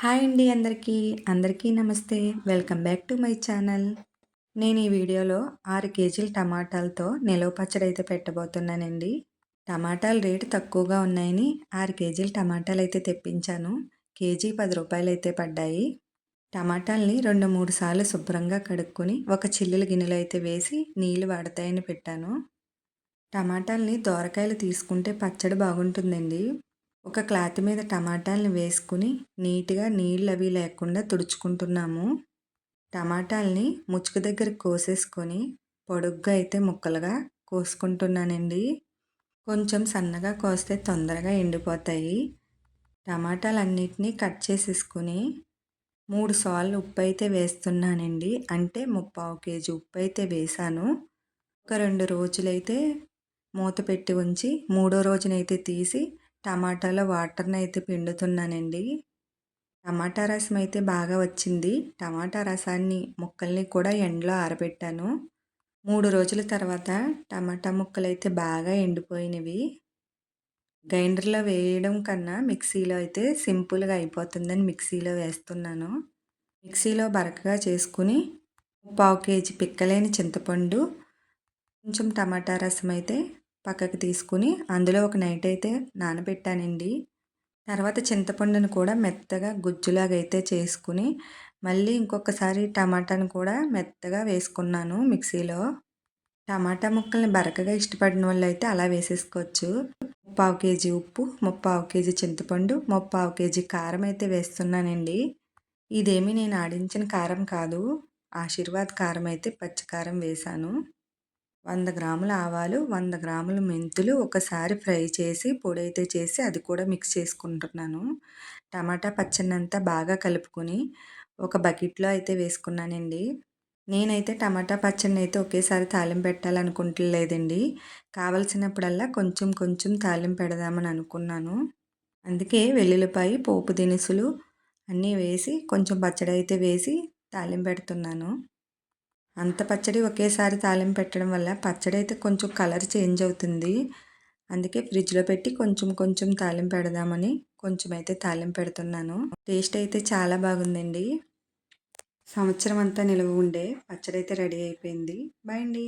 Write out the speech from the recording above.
Hi అండి అందరికీ. అందరికీ నమస్తే. Welcome back to my channel. నేను ఈ వీడియోలో ఆరు కేజీల టమాటాలతో నిలవ పచ్చడి అయితే పెట్టబోతున్నానండి. టమాటాలు రేటు తక్కువగా ఉన్నాయని ఆరు కేజీల టమాటాలు అయితే తెప్పించాను. కేజీ పది రూపాయలు అయితే పడ్డాయి. టమాటాలని రెండు మూడు సార్లు శుభ్రంగా కడుక్కొని ఒక చిల్లుల గిన్నెలో అయితే వేసి నీళ్ళు వాడతాయని పెట్టాను. టమాటాలని దోరకాయలు తీసుకుంటే పచ్చడి బాగుంటుందండి. ఒక క్లాత్ మీద టమాటాలని వేసుకుని నీట్గా నీళ్ళు అవి లేకుండా తుడుచుకుంటున్నాము. టమాటాలని ముచ్చుకు దగ్గర కోసేసుకొని పొడుగ్గా అయితే ముక్కలుగా కోసుకుంటున్నానండి. కొంచెం సన్నగా కోస్తే తొందరగా ఎండిపోతాయి. టమాటాలన్నిటినీ కట్ చేసేసుకుని మూడు సార్లు ఉప్పు అయితే వేస్తున్నానండి. అంటే ముప్పావు కేజీ ఉప్పు అయితే వేసాను. ఒక రెండు రోజులైతే మూత పెట్టి ఉంచి మూడో రోజునైతే తీసి టమాటాలో వాటర్ని అయితే పిండుతున్నానండి. టమాటా రసం అయితే బాగా వచ్చింది. టమాటా రసాన్ని ముక్కల్ని కూడా ఎండలో ఆరబెట్టాను. మూడు రోజుల తర్వాత టమాటా ముక్కలు అయితే బాగా ఎండిపోయినవి. గ్రైండర్లో వేయడం కన్నా మిక్సీలో అయితే సింపుల్గా అయిపోతుందని మిక్సీలో వేస్తున్నాను. మిక్సీలో బరకగా చేసుకుని పావు కేజీ పిక్కలేని చింతపండు కొంచెం టమాటా రసం అయితే పక్కకి తీసుకుని అందులో ఒక నైట్ అయితే నానబెట్టానండి. తర్వాత చింతపండును కూడా మెత్తగా గుజ్జులాగా అయితే చేసుకుని మళ్ళీ ఇంకొకసారి టమాటాను కూడా మెత్తగా వేసుకున్నాను మిక్సీలో. టమాటా ముక్కల్ని బరకగా ఇష్టపడిన వాళ్ళు అయితే అలా వేసేసుకోవచ్చు. ముప్పావు కేజీ ఉప్పు ముప్పావు కేజీ చింతపండు ముప్పావు కేజీ కారం అయితే వేస్తున్నానండి. ఇదేమి నేను ఆడించిన కారం కాదు. ఆశీర్వాద్ కారం అయితే పచ్చికారం వేశాను. వంద గ్రాముల ఆవాలు వంద గ్రాముల మెంతులు ఒకసారి ఫ్రై చేసి పొడి అయితే చేసి అది కూడా మిక్స్ చేసుకుంటున్నాను. టమాటా పచ్చడి అంతా బాగా కలుపుకొని ఒక బకెట్లో అయితే వేసుకున్నానండి. నేనైతే టమాటా పచ్చడిని అయితే ఒకేసారి తాలింపు పెట్టాలనుకుంటలేదండి. కావలసినప్పుడల్లా కొంచెం కొంచెం తాలింపు పెడదామని అనుకున్నాను. అందుకే వెల్లుల్లిపాయ పోపు దినుసులు అన్నీ వేసి కొంచెం పచ్చడి అయితే వేసి తాలింపు పెడుతున్నాను. అంత పచ్చడి ఒకేసారి తాలింపు పెట్టడం వల్ల పచ్చడి అయితే కొంచెం కలర్ చేంజ్ అవుతుంది. అందుకే ఫ్రిడ్జ్లో పెట్టి కొంచెం కొంచెం తాలింపు పెడదామని కొంచెం అయితే తాలింపు పెడుతున్నాను. టేస్ట్ అయితే చాలా బాగుందండి. సంవత్సరం అంతా నిలువ ఉండే పచ్చడి అయితే రెడీ అయిపోయింది. బాయ్ అండి.